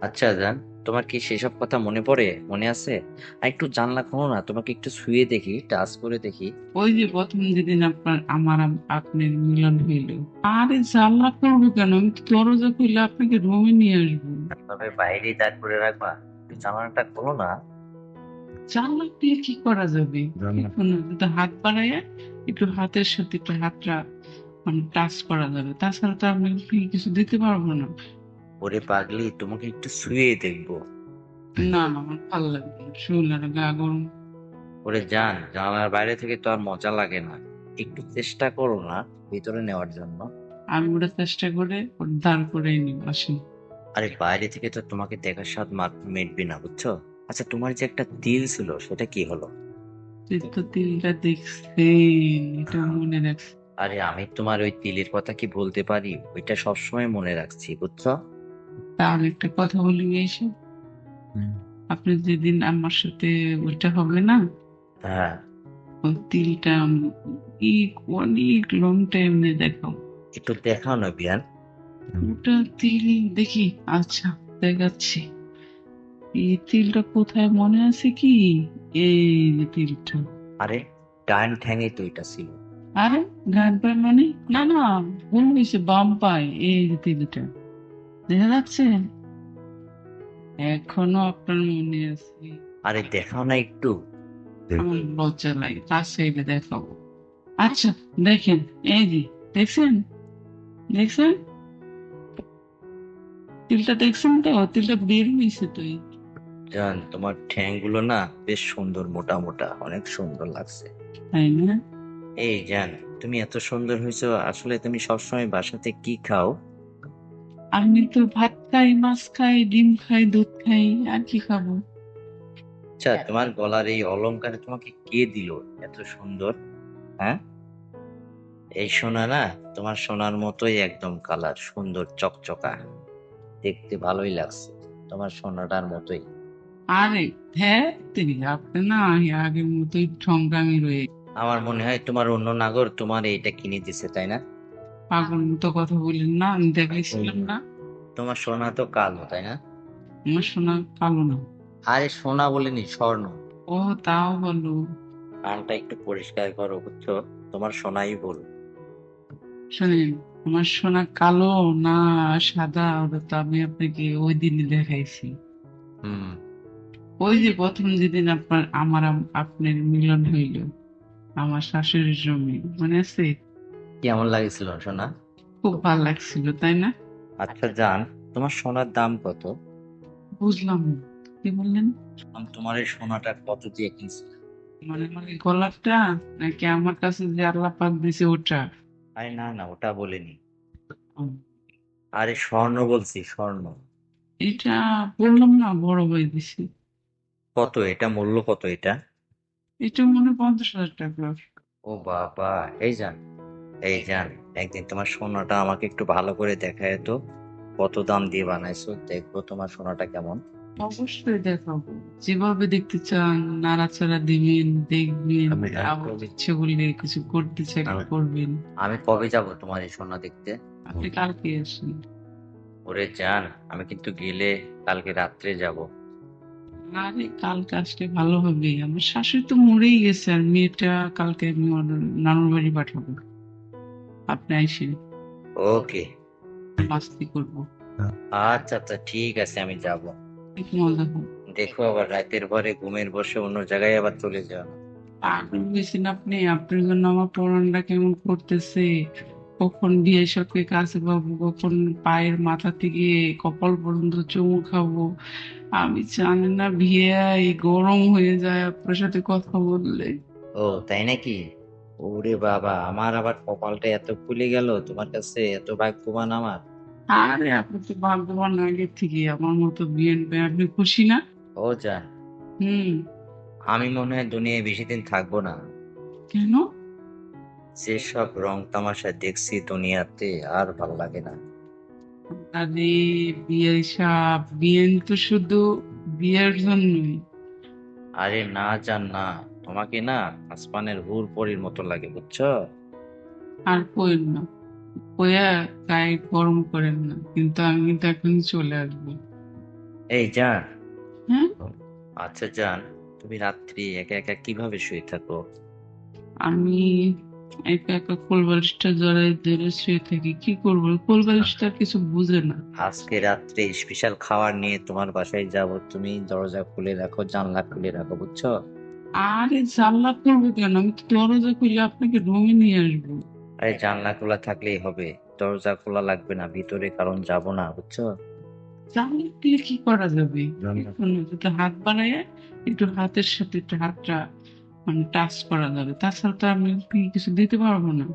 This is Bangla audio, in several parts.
আচ্ছা জান তোমার কি সেসব কথা মনে পড়ে মনে আছে? আর একটু জানলা খোলো না তোমাকে একটু শুয়ে দেখি টাচ করে দেখি। ওই যে প্রথম যেদিন আপনার আমার আম- আপনার মিলন হইল আরে জানলা করব কেন? আমি তো দরজা খুলে আপনাকে রুমে নিয়ে আসব। তবে বাইরে দাঁড় করে রাখবা একটু জানলাটা খোলো না। জানলা দিয়ে কি করা যাবে? কোনো হাত বাড়ায় একটু হাতের সাথে একটু হাতটা মানে টাচ করা যাবে। তাছাড়া তো আমি কিছু দিতে পারব না। ওরে পাগলি তোমাকে একটু শুয়ে দেখব। না না আমার ভালো লাগবে না। গা গরম। ওরে জান জানালার বাইরে থেকে তো আর মজা লাগে না। একটু চেষ্টা করো না ভিতরে নেওয়ার জন্য। আমি ওটা চেষ্টা করে ওটা দাঁড় করে নিব আসেন। আরে বাইরে থেকে তো তোমাকে দেখার স্বাদ মাত্র মিটবে না বুঝছ? আচ্ছা তোমার যে একটা তিল ছিল সেটা কি হলো? তুই তো তিলটা দেখছেন এটা মনে রাখছি আরে আমি তোমার ওই তিলের কথা কি বলতে পারি? ওইটা সবসময় মনে রাখছি বুঝছ? তাহলে একটা কথা বলি এসে। আপনি যেদিন আমার সাথে ওইটা হবে না হ্যাঁ। ওই তিলটা অনেক লং টাইম নিয়ে দেখাও। একটু দেখাও না বিয়ান। ওটা তিল দেখি আচ্ছা দেখাচ্ছি। এই তিলটা কোথায় মনে আছে কি? এই তিলটা। আরে ডান ঠ্যাঙে তো এটা ছিল। আরে গান পায় মানে? না না ভুল হয়েছে বাম পায় এই তিলটা। দেখা যাচ্ছে এখনও আপনার মনে আছে? আরে দেখাও না একটু। আমার লজ্জা লাগে কাছে এলে দেখাবো। আচ্ছা দেখেন এই যে দেখছেন? দেখছেন? তিলটা দেখছেন তো? তিলটা বের হয়েছে তো জান তোমার ঠ্যাংগুলো না বেশ সুন্দর মোটা মোটা অনেক সুন্দর লাগছে। তাই না? এই জান তুমি এত সুন্দর হয়েছো আসলে তুমি সবসময় বাসাতে কি খাও? আমি তো ভাত খাই মাছ খাই ডিম খাই দুধ খাই আর কি খাব? আচ্ছা তোমার গলার এই অলংকারে তোমাকে কে দিল? এত সুন্দর হ্যাঁ? এই সোনা না তোমার সোনার মতোই একদম কালার সুন্দর চকচকা। দেখতে ভালোই লাগছে তোমার সোনাটার মতোই। আরে হ্যাঁ তুমি আপনি না আগের মতোই ঠংকামি রয়ে আমার মনে হয় তোমার অন্য নাগর তোমার এইটা কিনে দিছে তাই না? পাগল মতো কথা বললেন না আমি দেখাইছিলাম না। তোমার সোনা তো কালো তাই না? আমার সোনা কালো না। আরে সোনা বলিনি স্বর্ণ। ও তাও বলো। কানটা একটু পরিষ্কার করো বুঝছ? তোমার সোনাই বল শোনেন আমার সোনা কালো না সাদা ওটা তো আমি আপনাকে ওই দিনই দেখাইছি। হুম। ওই যে প্রথম যেদিন আপনার আমার আপনার মিলন হইল আমার শাশুড়ির জমি মনে আছে? কেমন লাগছিল সোনা? খুব ভালো লাগছিল তাই না? আচ্ছা জান তোমার সোনার দাম কত? বুঝলাম কি বললেন? আমি তোমার এই সোনাটা কত দিয়ে কিনছি মানে মানে গলাটা নাকি আমার কাছে যে আল্লাহ পাক দিছে ওটা? আরে না না ওটা বলিনি। আরে স্বর্ণ বলছি স্বর্ণ। এটা বললাম না বড় ভাই দিছে কত? এটা মূল্য কত এটা? এটা মনে হয় পঞ্চাশ হাজার টাকা। ও বাবা এই যান এই যান একদিন তোমার সোনাটা আমাকে একটু ভালো করে দেখায় তো কত দাম দিয়ে বানাইছো দেখব তোমার সোনাটা কেমন। অবশ্যই দেখাবো। যেভাবে দেখতে চান নাড়াচাড়া দিবেন দেখবেন আমি আবার কবে- ইচ্ছে করলে কিছু করতে আমি- করবেন। আমি কবে যাব তোমার এই সোনা দেখতে? আপনি কালকে আসেন। ওরে জান আমি কিন্তু গেলে কালকে রাত্রে যাব। আরে কালকে আসলে ভালো হবে। আমার শাশুড়ি তো মরেই গেছে আর মেয়েটা কালকে আমি নানুর বাড়ি পাঠাবো। আপনি আইসেন ওকে। মাস্তি করব। আচ্ছা আচ্ছা ঠিক আছে আমি যাব। দেখো আবার রাতের পরে ঘুমের বসে অন্য জায়গায় আবার চলে যাও। পাগল হয়েছেন আপনি। আপনার জন্য আমার পরানটা কেমন করতেছে? কখন বিয়ে সাথে কাছে পাবো কখন পায়ের মাথা থেকে কপাল পর্যন্ত চুমু খাব। আমি জানি না বিয়ে গরম হয়ে যায় আপনার সাথে কথা বললে। ও তাই নাকি? ওরে বাবা আমার আবার কপালটা এত খুলে গেল তোমার কাছে এত ভাগ্যবান আমার। আরে আপনি তো ভাগ্যবান আগে থেকে আমার মতো পেয়ে আপনি খুশি না? ও জান হুম। আমি মনে হয় দুনিয়ায় বেশি দিন থাকব না। কেন? যেসব রং তামাশা দেখছি দুনিয়াতে আর ভালো লাগে না। আরে বিয়ে সাপ বিয়ে তো শুধু বিয়ের জন্যই। আরে না জান না তোমাকে না আসমানের হুর পরির মতো লাগে বুঝছ? আর কইন না কইয়া গায়ে গরম করেন না কিন্তু আমি কিন্তু এখন চলে আসব। এই যান হ্যাঁ? আচ্ছা যান তুমি রাত্রি একা একা কীভাবে শুয়ে থাকো? আমি একা একা কোল বালিশটা জড়াই ধরে শুয়ে থাকি। কি করব? কোল বালিশটা কিছু বুঝে না। আজকে রাত্রে স্পেশাল খাবার নিয়ে তোমার বাসায় যাব। তুমি দরজা খুলে রাখো জানলা খুলে রাখো বুঝছ? আরে জানলা করব কেন? আমি তো দরজা খুলে আপনাকে রুমে নিয়ে আসব। আরে জানলা খোলা থাকলেই হবে। দরজা খোলা লাগবে না ভিতরে কারণ যাব না বুঝছ? জানলা খুলে কি করা যাবে? হাত বাড়ায় একটু হাতের সাথে একটু হাতটা মানে টাচ করা যাবে। তাছাড়া তো আমি কিছু দিতে পারব না।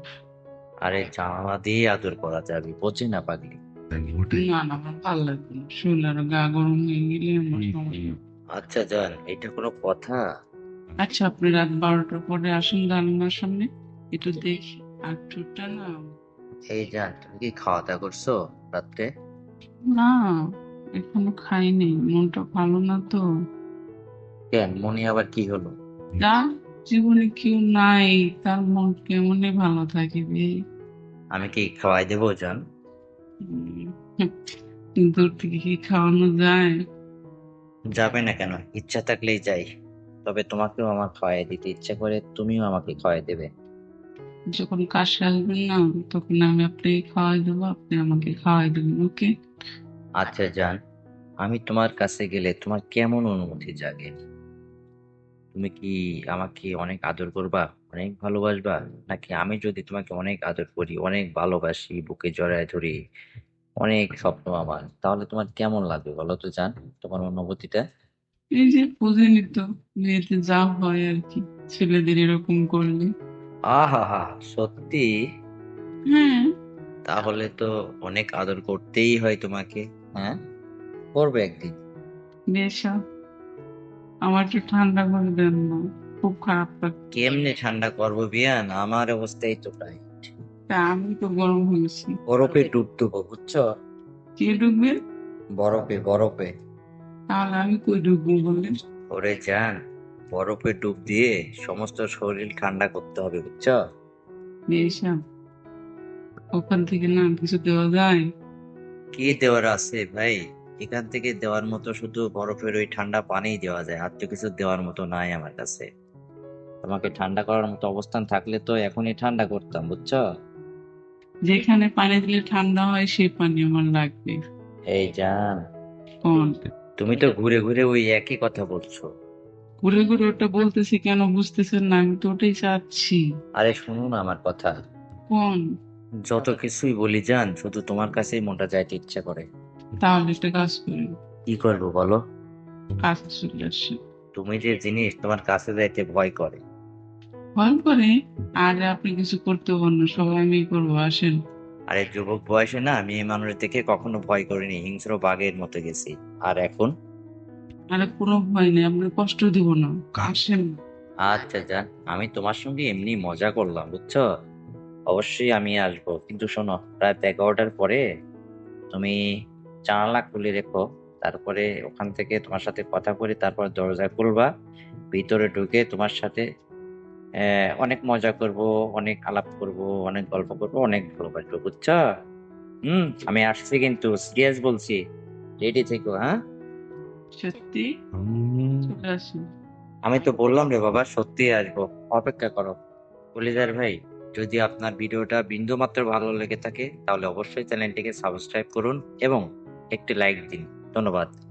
আরে জানালা দিয়ে আদর করা যাবে বোঝে না পাগলি। না না আমার ভালো লাগবে না। শরীর আরও গা গরম হয়ে গেলে আমার সমস্যা আচ্ছা জান এটা কোনো কথা? আচ্ছা আপনি রাত বারোটার পরে আসুন জানলার সামনে। একটু দেখি আর ঠোঁটটা না? এই জান তুমি কি খাওয়া দাওয়া করছ রাত্রে? না এখনও খাইনি মনটা ভালো না তো। কেন মনে আবার কি হলো? যা জীবনে কেউ নাই তার মন কেমনে ভালো থাকবে? আমি কি খাওয়াই দেবো জান? দূর থেকে কি খাওয়ানো যায়? যাবে না কেন? ইচ্ছা থাকলেই যাই। তবে তোমাকেও আমার খাওয়াই দিতে ইচ্ছা করে তুমিও আমাকে খাওয়াই দেবে। যখন কাশে আসবেন না তখন আমি আপনাকে খাওয়াই দেবো আপনি আমাকে খাওয়াই দেবেন ওকে? আচ্ছা জান। আমি তোমার কাছে গেলে তোমার কেমন অনুমতি জাগে? তুমি কি আমাকে অনেক আদর করবা অনেক ভালোবাসবা? নাকি আমি যদি তোমাকে অনেক আদর করি অনেক ভালোবাসি বুকে জড়ায় ধরি অনেক স্বপ্ন আমার তাহলে তোমার কেমন লাগবে বলো তো জান তোমার অনুভূতিটা? এই যে বুঝেনি তো বিয়েতে যা হয় আর কি ছেলেদের এরকম করলে। আহা হা সত্যি? হ্যাঁ। তাহলে তো অনেক আদর করতেই হয় তোমাকে হ্যাঁ? করবে একদিন। বেশ আমার একটু ঠান্ডা করে দেন না? খুব খারাপ লাগছে। কেমনে ঠান্ডা করব বিয়ান? আমার অবস্থাই তো প্রায় তা আমি তো গরম হয়েছি। বরফে ডুব দেবো বুঝছ? কে ঢুকবে বরফে বরফে। তাহলে আমি কই ঢুকবো বললেন ওরে যান বরফে ডুব দিয়ে সমস্ত শরীর ঠান্ডা করতে হবে বুঝছ? বেশ। ওখান থেকে না কিছু দেওয়া যায়? কি দেওয়ার আছে ভাই? এখান থেকে দেওয়ার মতো শুধু বরফের ওই ঠান্ডা পানিই দেওয়া যায় আর তো কিছু দেওয়ার মতো নাই আমার কাছে। তোমাকে ঠান্ডা করার মতো অবস্থান থাকলে তো এখনই ঠান্ডা করতাম বুঝছ? যেখানে পানি দিলে ঠান্ডা হয় সেই পানি আমার লাগবে। এই জান তুমি তো ঘুরে ঘুরে ওই একই কথা বলছো। ঘুরে ঘুরে ওটা বলতেছি কেন বুঝতেছেন না আমি তো ওটাই চাচ্ছি। আরে শুনো না আমার কথা। কোন? যত কিছুই বলি জান শুধু তোমার কাছেই মনটা যাইতে ইচ্ছা করে। তাহলে একটা কাজ করি। কি করব বলো? কাজ চলে আসে তুমি যে জিনিস তোমার কাছে যাইতে ভয় করে। ভয় করে? আর আপনি কিছু করতে পারেন না সবাই আমি করব আসেন। আরে যুবক বয়সে না আমি এই মানুষ দেখে কখনো ভয় করিনি হিংস্র বাঘের মতো গেছি। আর এখন? আরে কোনো ভয় নেই আপনার কষ্ট দিব না। আসেন। আচ্ছা যান। আমি তোমার সঙ্গে এমনি মজা করলাম বুঝছ? অবশ্যই আমি আসব কিন্তু শোনো রাত এগারোটার পরে তুমি জানালা খুলে রেখো তারপরে ওখান থেকে তোমার সাথে কথা বলে তারপর দরজা খুলবা ভিতরে ঢুকে তোমার সাথে অনেক মজা করব অনেক আলাপ করব অনেক গল্প করব অনেক ভালোবাসবো বুঝছ? হুম আমি আসছি কিন্তু সিরিয়াস বলছি রেডি থেকো হ্যাঁ? সত্যি? আমি তো বললাম রে বাবা সত্যি আসব অপেক্ষা করো। কলিজার ভাই যদি আপনার ভিডিওটা বিন্দু মাত্র ভালো লেগে থাকে তাহলে অবশ্যই চ্যানেলটিকে সাবস্ক্রাইব করুন এবং একটি লাইক দিন। ধন্যবাদ।